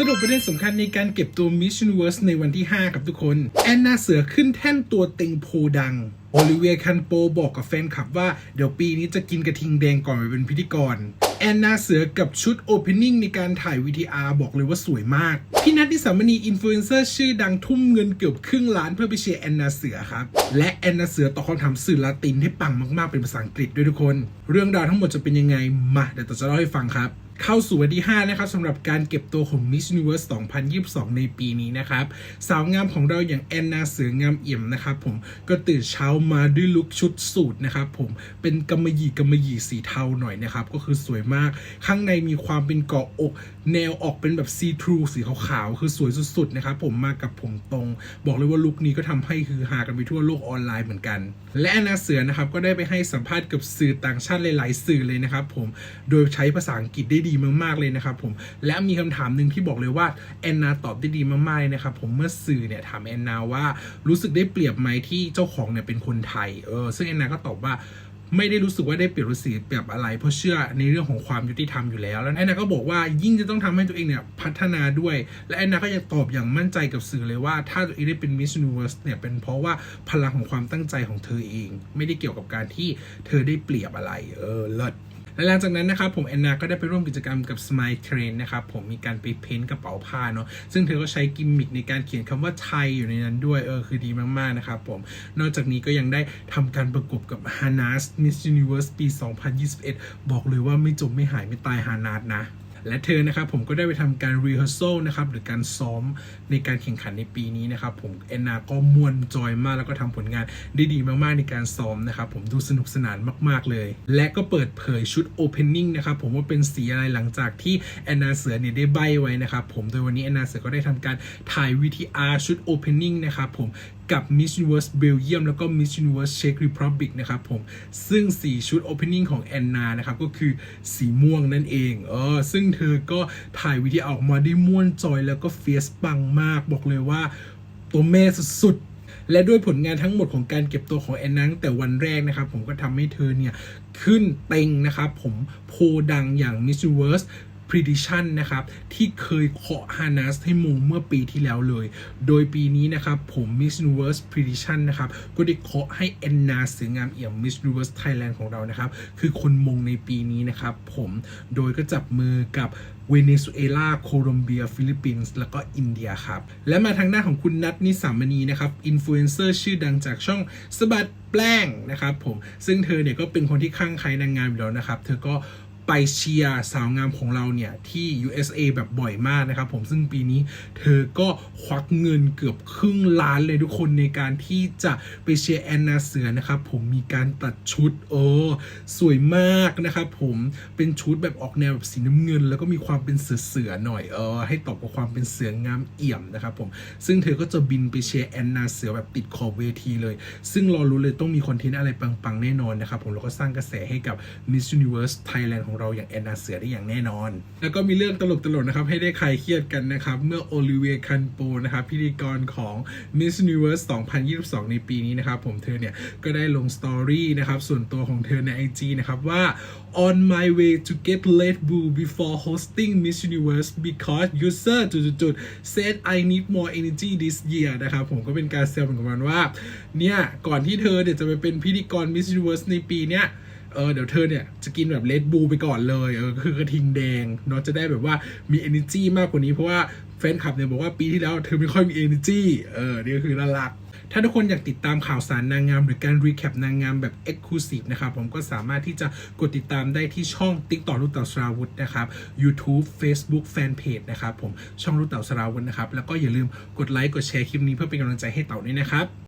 สรุปประเด็นสำคัญในการเก็บตัว Miss Universe ในวันที่ 5 ครับทุกคน แอนนาเสือขึ้นแท่นตัวเต็งโพดังโอลิเวียคันโปบอกกับแฟนคลับว่า เดี๋ยวปีนี้จะกินกระทิงแดงก่อนไปเป็นพิธีกร แอนนาเสือกับชุดโอเพนนิ่งในการถ่าย VTR บอกเลยว่าสวยมาก พี่นัทนิสามณีอินฟลูเอนเซอร์ชื่อดังทุ่มเงินเกือบครึ่งล้านเพื่อไปเชียร์แอนนาเสือครับ และแอนนาเสือตอบคำถามสื่อลาตินให้ปังมากๆเป็นภาษาอังกฤษด้วยทุกคน เรื่องราวทั้งหมดจะเป็นยังไงมาเดี๋ยวต่อจะเล่าให้ฟังครับ เข้าสู่วันที่ 5 นะครับสำหรับการเก็บตัวของ Miss Universe 2022 ในปีนี้นะครับ สาวงามของเราอย่างแอนนาเสืองามเอี่ยมนะครับผมก็ตื่นเช้ามาด้วยลุคชุดสูทนะครับผมเป็นกำมะหยี่กำมะหยี่สีเทาหน่อยนะครับ ก็คือสวยมาก ข้างในมีความเป็นเกาะอก แนวออกเป็นแบบซีทรูสีขาวๆ คือสวยสุดๆนะครับผมมากับผมตรง บอกเลยว่าลุคนี้ก็ทำให้คือฮากันไปทั่วโลกออนไลน์เหมือนกัน และแอนนาเสือนะครับก็ได้ไปให้สัมภาษณ์กับสื่อต่างชาติหลายๆสื่อเลยนะครับผมโดยใช้ภาษาอังกฤษได้ดีีมากๆเลยนะครับผมและมีคำถามหนึ่งที่บอกเลยว่าแอนนาตอบได้ดีมากๆเลยนะครับผมเมื่อสื่อเนี่ยถามแอนนาว่ารู้สึกได้เปรียบไหมที่เจ้าของเนี่ยเป็นคนไทยเออซึ่งแอนนาก็ตอบว่าไม่ได้รู้สึกว่าได้เปรียบรือเสียเปรียบอะไร เพราะเชื่อในเรื่องของความยุติธรรมอยู่แล้ว แล้วแอนนาก็บอกว่ายิ่งจะต้องทำให้ตัวเองเนี่ยพัฒนาด้วย และแอนนาก็ยังตอบอย่างมั่นใจกับสื่อเลยว่า ถ้าตัวเองได้เป็น Miss Universe เนี่ยเป็นเพราะว่าพลังของความตั้งใจของเธอเอง ไม่ได้เกี่ยวกับการที่เธอได้เปรียบอะไร เออเลิศ และหลังจากนั้นนะครับผมแอนนาก็ได้ไปร่วมกิจกรรมกับ Smile Train นะครับผมมีการไปเพ้นกระเป๋าผ้าเนาะซึ่งเธอก็ใช้กิมมิคในการเขียนคำว่าไทยอยู่ในนั้นด้วยเออคือดีมากๆนะครับผมนอกจากนี้ก็ยังได้ทำการประกบกับฮานาสมิส Miss Universe ปี 2021 บอกเลยว่าไม่จบไม่หายไม่ตายฮานาสนะ และเธอนะครับผมก็ได้ไปทำการ rehearsal นะครับหรือการซ้อมในการแข่งขันในปีนี้นะครับผมแอนนาก็มวนจอยมากแล้วก็ทำผลงานได้ดีมากๆในการซ้อมนะครับผมดูสนุกสนานมาก ๆ เลย และก็เปิดเผยชุด opening นะครับผมว่าเป็นสีอะไรหลังจากที่แอนนาเสือเนี่ยได้ใบไว้นะครับผมโดยวันนี้แอนนาเสือก็ได้ทำการถ่าย VTR ชุด opening นะครับผม กับ Miss Universe Belgium แล้วก็ Miss Universe Czech Republic นะครับผม ซึ่งสีชุด Opening ของแอนนานะครับ ก็คือสีม่วงนั่นเองเออซึ่งเธอก็ถ่ายวิดีโอออกมาได้ม่วนจอยแล้วก็เฟียสปังมากบอกเลยว่าตัวแม่สุดๆและด้วยผลงานทั้งหมดของการเก็บตัวของแอนนังแต่วันแรกนะครับ ผมก็ทำให้เธอเนี่ย ขึ้นเต็งนะครับ ผมโพดังอย่าง Miss Universe Prediction นะครับ ที่เคยเคาะฮานัสให้มงเมื่อปีที่แล้วเลย โดยปีนี้นะครับผม Miss Universe Prediction นะครับ ก็ได้เคาะให้แอนนาเสืองามเอี่ยม Miss Universe Thailand ของเรานะครับ คือคนมงในปีนี้นะครับผมโดยก็จับมือกับเวเนซุเอลา โคลอมเบีย ฟิลิปปินส์ แล้วก็อินเดียครับ และมาทางหน้าของคุณนัทนิสามณีนะครับ อินฟลูเอนเซอร์ชื่อดังจากช่องสะบัดแปลงนะครับผม ซึ่งเธอเนี่ยก็เป็นคนที่ข้างใครนางงามอยู่แล้วนะครับ เธอก็ ไปเชียร์สาวงามของเราเนี่ย ที่ USA แบบบ่อยมากนะครับผมซึ่งปีนี้เธอก็ควักเงินเกือบครึ่งล้านเลยทุกคนในการที่จะไปเชียร์แอนนาเสือนะครับผมมีการตัดชุดเออสวยมากนะครับผมเป็นชุดแบบออกแนวแบบสีน้ำเงิน แล้วก็มีความเป็นเสือเสือๆหน่อยเออให้ตอบกับความเป็นเสืองามเอี่ยมนะครับผมซึ่งเธอก็จะบินไปเชียร์แอนนาเสือแบบติดขอบเวทีเลย ซึ่งรอรู้เลยต้องมีคอนเทนต์อะไรปังๆแน่นอนนะครับผมแล้วก็สร้างกระแสให้กับ Miss Universe Thailand ของเราอย่างแอนนาเสือได้อย่างแน่นอน แล้วก็มีเรื่องตลกๆนะครับ ให้ได้คลายเครียดกันนะครับ เมื่อโอลิเวียคันโปนะครับพิธีกรของ Miss Universe 2022 ในปีนี้นะครับผมเธอเนี่ยก็ได้ลงสตอรี่นะครับส่วนตัวของเธอใน IG นะครับว่า on my way to get Red Bull before hosting Miss Universe because user จุดๆ said I need more energy this year นะครับผมก็เป็นการเซลเหมือนกันว่าเนี่ยก่อนที่เธอเนี่ยวจะไปเป็นพิธีกร Miss Universe ในปีเนี้ย เออเดี๋ยวเธอเนี่ยจะกินแบบเลดบูไปก่อนเลยเออคือกระทิงแดงเนาะจะได้แบบว่ามี energy มากกว่านี้เพราะว่าแฟนคลับเนี่ยบอกว่าปีที่แล้วเธอไม่ค่อยมี energy เออนี่ก็คือน่ารักถ้าทุกคนอยากติดตามข่าวสารนางงามหรือการรีแคปนางงามแบบ Exclusive นะครับผมก็สามารถที่จะกดติดตามได้ที่ช่อง TikTok ลูกเต่าสราวุธนะครับ YouTube Facebook Fanpage นะครับผมช่องลูกเต่าสราวุธนะครับ แล้วก็อย่าลืมกดไลค์กดแชร์คลิปนี้เพื่อเป็นกำลังใจให้เต่าด้วยนะครับ